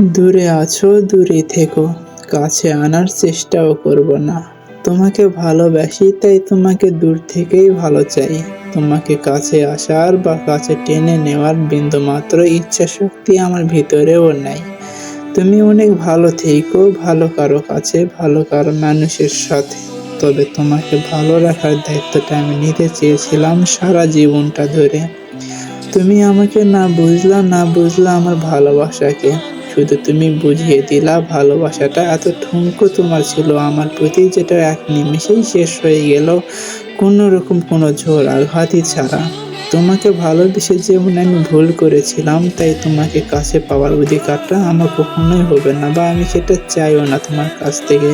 দূরে আছো, দূরে থেকো। কাছে আনার চেষ্টাও করব না। তোমাকে ভালোবাসি, তাই তোমাকে দূর থেকেই ভালো চাই। তোমাকে কাছে আসার বা কাছে টেনে নেওয়ার বিন্দুমাত্র ইচ্ছা শক্তি আমার ভিতরেও নাই। তুমি অনেক ভালো থেকো, ভালো কারও কাছে, ভালো কারও মানুষের সাথে। তবে তোমাকে ভালো রাখার দায়িত্বটা আমি নিতে চেয়েছিলাম সারা জীবনটা ধরে। তুমি আমাকে না বুঝলা না বুঝলা আমার ভালোবাসাকে। শুধু তুমি বুঝিয়ে দিলা, ভালোবাসাটা এত ঠুনকো তোমার ছিল। আমার প্রতি যেটা এক নিমিষেই শেষ হয়ে গেল, কোনো রকম কোনো ঝোর আঘাতই ছাড়া। তোমাকে ভালোবেসে যেমন আমি ভুল করেছিলাম, তাই তোমাকে কাছে পাওয়ার অধিকারটা আমার কখনোই হবে না, বা আমি সেটা চাইও না তোমার কাছ থেকে।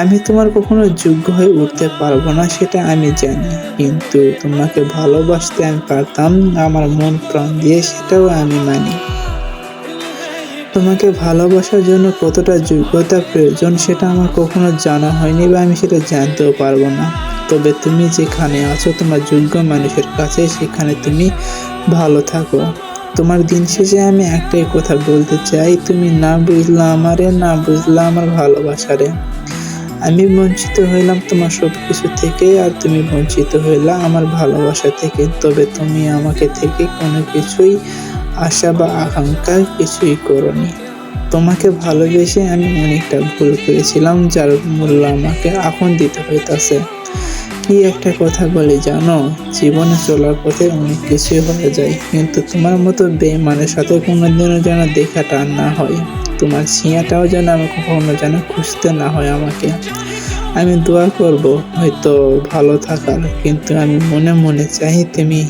আমি তোমার কখনো যোগ্য হয়ে উঠতে পারব না, সেটা আমি জানি। কিন্তু তোমাকে ভালোবাসতে আমি পারতাম, আমার মন প্রাণ দিয়ে সেটাও আমি মানি। তোমাকে ভালোবাসার জন্য কতটা যোগ্যতা প্রয়োজন সেটা আমার কখনো জানা হয়নি বা আমি সেটা জানতেও পারব না। তবে তুমি যেখানে আছো, তোমার যোগ্য মানুষের কাছে সেখানে তুমি ভালো থাকো। তোমার দিন শেষে আমি একটাই কথা বলতে চাই, তুমি না বুঝলা আমারে, না বুঝলা আমার ভালোবাসারে। আমি বঞ্চিত হইলাম তোমার সব কিছু থেকে আর তুমি বঞ্চিত হইলা আমার ভালোবাসা থেকে। তবে তুমি আমাকে থেকে কোনো কিছুই আশা বা আকাঙ্ক্ষা কিছুই করনি। তোমাকে ভালোবেসে আমি অনেকটা ভুল করেছিলাম, যার মূল্য আমাকে এখন দিতে হইতাছে। কি একটা কথা বলি জানো, জীবনে চলার পথে অনেক কিছুই হয়ে যায়, কিন্তু তোমার মতো বেমানের সাথে কোনোদিনও যেন দেখাটা না হয়। তোমার ছিঁয়াটাও যেন আমি কখনো যেন খুঁজতে না হয় আমাকে। আমি দোয়া করব, হয়তো ভালো থাকার, কিন্তু আমি মনে মনে চাই তুমি